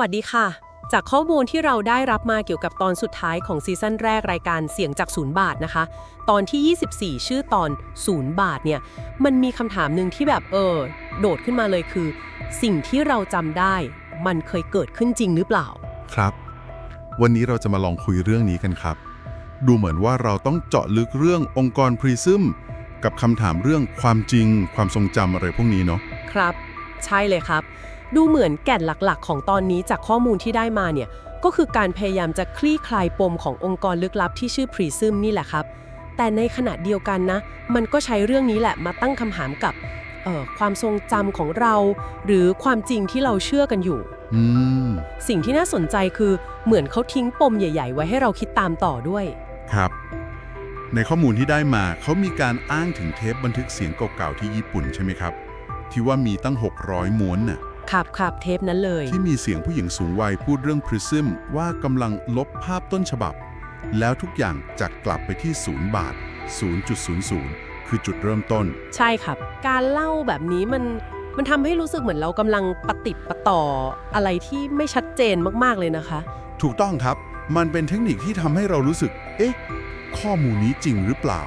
วัสดีค่ะ จากข้อมูลที่เราได้รับมาเกี่ยวกับตอนสุดท้ายของซีซั่นแรกรายการเสียงจากศูนย์บาทนะคะ ตอนที่ 24 ชื่อตอนศูนย์บาทเนี่ย มันมีคำถามหนึ่งที่แบบเออ โดดขึ้นมาเลยคือ สิ่งที่เราจำได้ มันเคยเกิดขึ้นจริงหรือเปล่า ครับ วันนี้เราจะมาลองคุยเรื่องนี้กันครับ ดูเหมือนว่าเราต้องเจาะลึกเรื่ององค์กรพรีซึมกับคำถามเรื่องความจริง ความทรงจำอะไรพวกนี้เนาะครับ ใช่เลยครับดูเหมือนแก่นหลักๆ ของตอนนี้จากข้อมูลที่ได้มาเนี่ย ก็คือการพยายามจะคลี่คลายปมขององค์กรลึกลับที่ชื่อ Prism นี่แหละครับ แต่ในขณะเดียวกันนะ มันก็ใช้เรื่องนี้แหละมาตั้งคำถามกับเอ่อความทรงจำของเรา หรือความจริงที่เราเชื่อกันอยู่อืมสิ่งที่น่าสนใจคือเหมือนเขาทิ้งปมใหญ่ ๆ ไว้ให้เราคิดตามต่อด้วย ครับ ในข้อมูลที่ได้มาเขามีการอ้างถึงเทปบันทึกเสียงเก่าๆที่ญี่ปุ่นใช่ไหมครับ ที่ว่ามีตั้ง 600 ม้วนน่ะ ครับครับเทปนั้นเลย ที่มีเสียงผู้หญิงสูงวัยพูดเรื่องพริซึมว่ากำลังลบภาพต้นฉบับ แล้วทุกอย่างจะกลับไปที่ศูนย์บาท 0.00 คือจุดเริ่มต้น ใช่ครับ การเล่าแบบนี้มันมันทำให้รู้สึกเหมือนเรากำลังปฏิดปะต่ออะไรที่ไม่ชัดเจนมากๆเลยนะคะ ถูกต้องครับ มันเป็นเทคนิคที่ทำให้เรารู้สึก เอ๊ะ ข้อมูลนี้จริงหรือเปล่า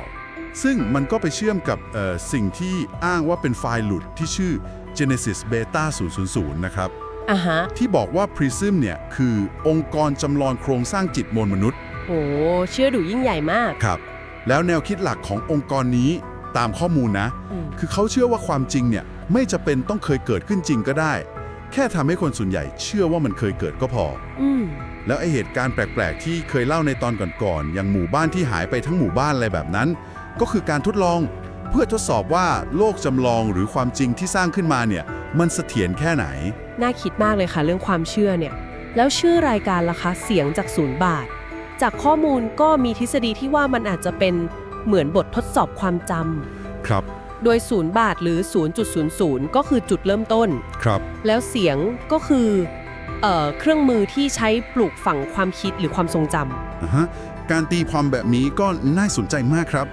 ซึ่งมันก็ไปเชื่อมกับเอ่อสิ่งที่อ้างว่าเป็นไฟล์หลุดที่ชื่อ Genesis Beta 000 นะครับ อะฮะ ที่บอกว่า Prism เนี่ยคือองค์กรจำลองโครงสร้างจิตมวลมนุษย์โห เชื่อดูยิ่งใหญ่มาก ครับ แล้วแนวคิดหลักขององค์กรนี้ตามข้อมูลนะ อืม คือเขาเชื่อว่าความจริงเนี่ยไม่จะเป็นต้องเคยเกิดขึ้นจริงก็ได้ แค่ทำให้คนส่วนใหญ่เชื่อว่ามันเคยเกิดก็พอ อืม แล้วไอเหตุการณ์แปลก ๆ ที่เคยเล่าในตอนก่อน ๆ อย่างหมู่บ้านที่หายไปทั้งหมู่บ้านอะไรแบบนั้น ก็คือการทดลอง เพื่อทดสอบว่าโลกจำลองหรือความจริงที่สร้างขึ้นมาเนี่ย มันเสถียรแค่ไหน น่าคิดมากเลยค่ะเรื่องความเชื่อเนี่ย แล้วชื่อรายการล่ะคะเสียงจากศูนย์บาท จากข้อมูลก็มีทฤษฎีที่ว่ามันอาจจะเป็นเหมือนบททดสอบความจำครับ โดยศูนย์บาทหรือ 0.00 ก็คือจุดเริ่มต้น ครับ แล้วเสียงก็คือเอ่อเครื่องมือที่ใช้ปลูกฝังความคิดหรือความทรงจำอ่าฮะการตีความแบบนี้ก็น่าสนใจมากครับ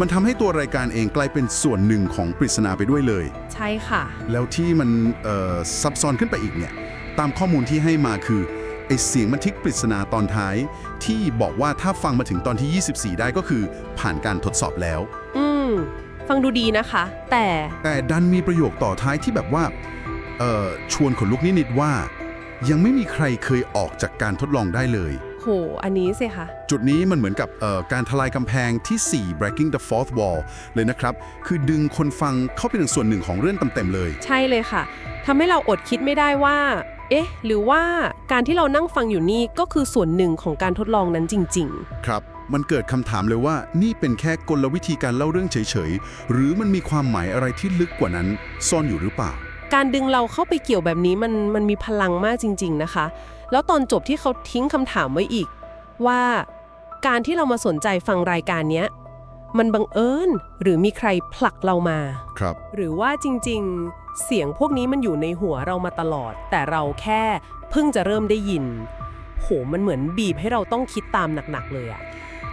มันทำให้ตัวรายการเองกลายเป็นส่วนหนึ่งของปริศนาไปด้วยเลย ใช่ค่ะ แล้วที่มันเอ่อซับซ้อนขึ้นไปอีกเนี่ย ตามข้อมูลที่ให้มาคือไอเสียงบันทึกปริศนาตอนท้าย ที่บอกว่าถ้าฟังมาถึงตอนที่ 24 ได้ก็คือผ่านการทดสอบแล้ว อืม ฟังดูดีนะคะ แต่แต่ดันมีประโยคต่อท้ายที่แบบว่าเอ่อชวนขนลุกนิดๆว่า ยังไม่มีใครเคยออกจากการทดลองได้เลย โห อันนี้สิคะ จุดนี้มันเหมือนกับเอ่อการทลายกำแพงที่ 4 breaking the fourth wall เลยนะครับ คือดึงคนฟังเข้าไปเป็นส่วนหนึ่งของเรื่องเต็มๆเลย ใช่เลยค่ะทำให้เราอดคิดไม่ได้ว่า เอ๊ะ หรือว่าการที่เรานั่งฟังอยู่นี่ก็คือส่วนหนึ่งของการทดลองนั้นจริงครับ มันเกิดคำถามเลยว่านี่เป็นแค่กลวิธีการเล่าเรื่องเฉยๆ หรือมันมีความหมายอะไรที่ลึกกว่านั้น ซ่อนอยู่หรือเปล่าๆการดึงเราเข้าไปเกี่ยวแบบนี้มันมันมีพลังมากจริง ๆ นะคะ แล้วตอนจบที่เขาทิ้งคำถามไว้อีก ว่าการที่เรามาสนใจฟังรายการเนี้ยมันบังเอิญหรือมีใครผลักเรามา ครับ หรือว่าจริงๆ เสียงพวกนี้มันอยู่ในหัวเรามาตลอด แต่เราแค่เพิ่งจะเริ่มได้ยิน โหมันเหมือนบีบให้เราต้องคิดตามหนักๆเลยอะ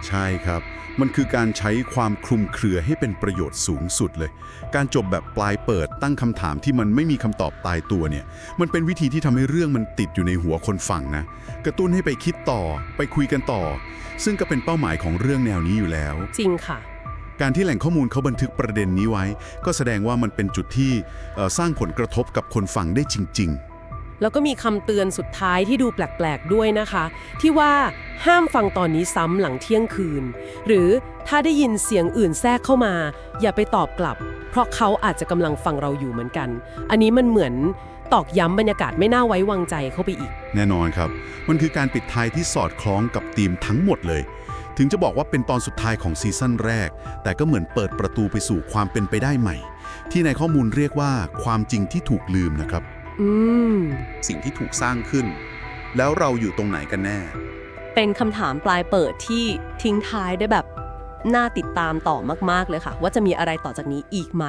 ใช่ครับ มันคือการใช้ความคลุมเครือให้เป็นประโยชน์สูงสุดเลย การจบแบบปลายเปิดตั้งคำถามที่มันไม่มีคำตอบตายตัวเนี่ย มันเป็นวิธีที่ทำให้เรื่องมันติดอยู่ในหัวคนฟังนะ กระตุ้นให้ไปคิดต่อ ไปคุยกันต่อ ซึ่งก็เป็นเป้าหมายของเรื่องแนวนี้อยู่แล้ว จริงค่ะ การที่แหล่งข้อมูลเขาบันทึกประเด็นนี้ไว้ ก็แสดงว่ามันเป็นจุดที่เอ่อสร้างผลกระทบกับคนฟังได้จริงแล้วก็มีคำเตือนสุดท้ายที่ดูแปลก ๆ ด้วยนะคะ ที่ว่า ห้ามฟังตอนนี้ซ้ำหลังเที่ยงคืน หรือถ้าได้ยินเสียงอื่นแทรกเข้ามา อย่าไปตอบกลับ เพราะเขาอาจจะกำลังฟังเราอยู่เหมือนกัน อันนี้มันเหมือนตอกย้ำบรรยากาศไม่น่าไว้วางใจเข้าไปอีกๆแน่นอนครับ มันคือการปิดท้ายที่สอดคล้องกับธีมทั้งหมดเลย ถึงจะบอกว่าเป็นตอนสุดท้ายของซีซั่นแรก แต่ก็เหมือนเปิดประตูไปสู่ความเป็นไปได้ใหม่ ที่ในข้อมูลเรียกว่าความจริงที่ถูกลืมนะครับ อืม สิ่งที่ถูกสร้างขึ้น แล้วเราอยู่ตรงไหนกันแน่ เป็นคำถามปลายเปิดที่ทิ้งท้ายได้แบบน่าติดตามต่อมากๆเลยค่ะ ว่าจะมีอะไรต่อจากนี้อีกไหม